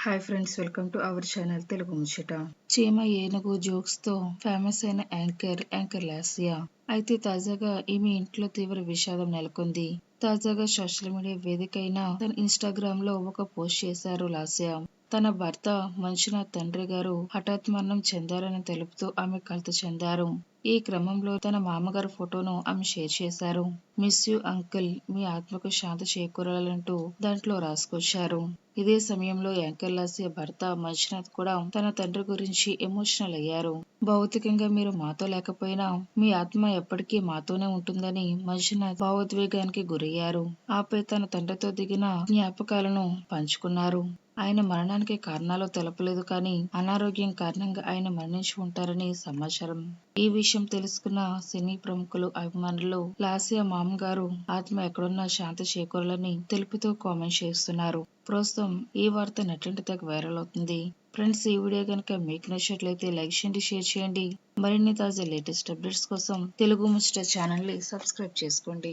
Hi friends welcome to our channel Telugu ముచ్చట చీమ ఏనుగు జోక్స్తో ఫేమస్ అయిన యాంకర్ యాంకర్ లాసియా అయితే తాజాగా ఈమె ఇంట్లో తీవ్ర విషాదం నెలకొంది. తాజాగా సోషల్ మీడియా వేదిక అయిన తన ఇన్స్టాగ్రామ్లో ఒక పోస్ట్ చేశారు లాసియా తన భర్త మంచునాథ్ తండ్రి గారు హఠాత్ మరణం చెందారని తెలుపుతూ ఆమె కలత చెందారు. ఈ క్రమంలో తన మామగారు ఫోటోను ఆమె షేర్ చేశారు. Miss you uncle. మీ ఆత్మకు శాంతి చేకూరాలంటూ దాంట్లో రాసుకొచ్చారు. ఇదే సమయంలో యాంకర్ లాసే భర్త మంజునాథ్ కూడా తన తండ్రి గురించి ఎమోషనల్ అయ్యారు. భౌతికంగా మీరు మాతో లేకపోయినా మీ ఆత్మ ఎప్పటికీ మాతోనే ఉంటుందని మంజునాథ్ భావోద్వేగానికి గురయ్యారు. ఆపై తన తండ్రితో దిగిన జ్ఞాపకాలను పంచుకున్నారు. ఆయన మరణానికి కారణాలు తెలపలేదు కానీ అనారోగ్యం కారణంగా ఆయన మరణించి ఉంటారని సమాచారం. ఈ విషయం తెలుసుకున్న సినీ ప్రముఖులు అభిమానులు లాసియా మామగారు ఆత్మ ఎక్కడున్న శాంతి చేకూరాలని తెలుపుతూ కామెంట్ చేస్తున్నారు. ప్రస్తుతం ఈ వార్త నెట్టింటి తెగ వైరల్ అవుతుంది. ఫ్రెండ్స్ ఈ వీడియో కనుక మీకు నచ్చినట్లయితే లైక్ చేయండి షేర్ చేయండి. మరిన్ని తాజా లేటెస్ట్ అప్డేట్స్ కోసం తెలుగు ముచ్చట ఛానల్ని సబ్స్క్రైబ్ చేసుకోండి.